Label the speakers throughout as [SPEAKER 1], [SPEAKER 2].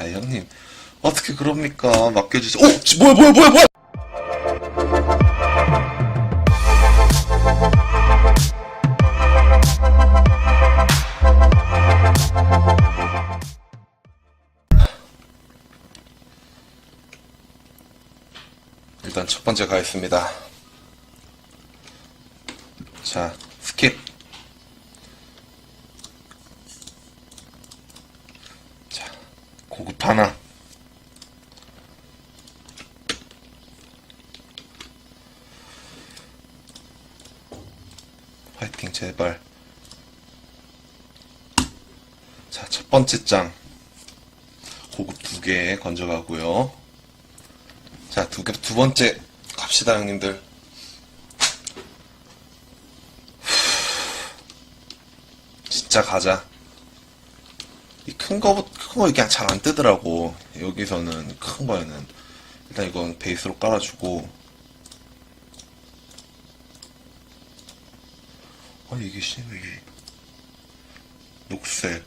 [SPEAKER 1] 아 형님. 어떻게 그럽니까? 맡겨주세요. 어? 지- 뭐야 뭐야 뭐야 뭐야! 일단 첫 번째 가겠습니다. 자 스킵 자 고급 하나. 화이팅 제발. 자 첫 번째 장. 고급 두개 건져가고요. 자 두개 두 번째 갑시다 형님들. 진짜 가자. 이 큰 거, 큰거 그냥 잘안 뜨더라고. 여기서는, 큰 거에는. 일단 이건 베이스로 깔아주고. 아, 이게 씨, 이게. 녹색.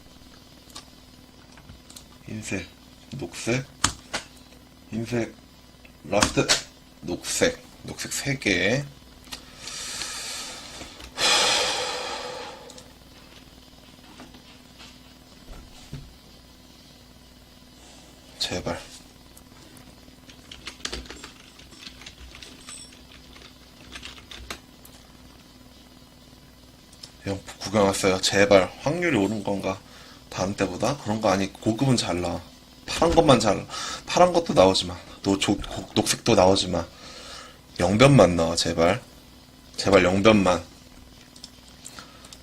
[SPEAKER 1] 흰색. 녹색. 흰색. 라스트. 녹색. 녹색 3개. 제발. 형 구경 왔어요. 제발 확률이 오른 건가? 다음 때보다 그런 거 아니 고급은 잘 나. 파란 것만 잘 나. 파란 것도 나오지 마. 또 녹색도 나오지 마. 영변만 나와 제발. 제발 영변만.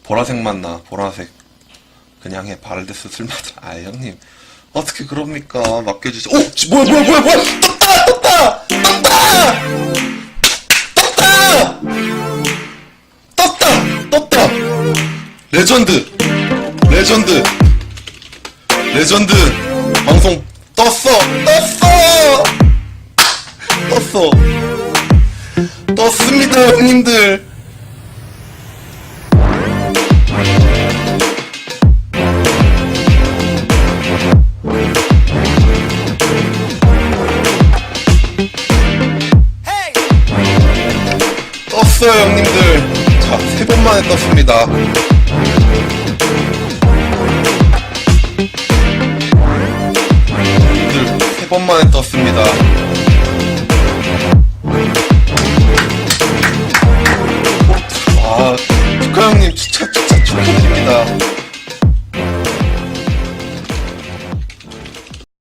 [SPEAKER 1] 보라색만 나. 보라색. 그냥 해 바르데스 쓸맛을. 아 형님 어떻게 그럽니까? 맡겨주세요. 어 지- 뭐야 뭐야 뭐야 뭐야! 떴다 떴다 떴다 떴다 떴다 떴다 레전드! 레전드! 레전드! 방송 떴어! 떴어! 떴어! 떴습니다 형님들 떴어요 형님들. 자 세 번 만에 떴습니다. 형님들 세 번 만에 떴습니다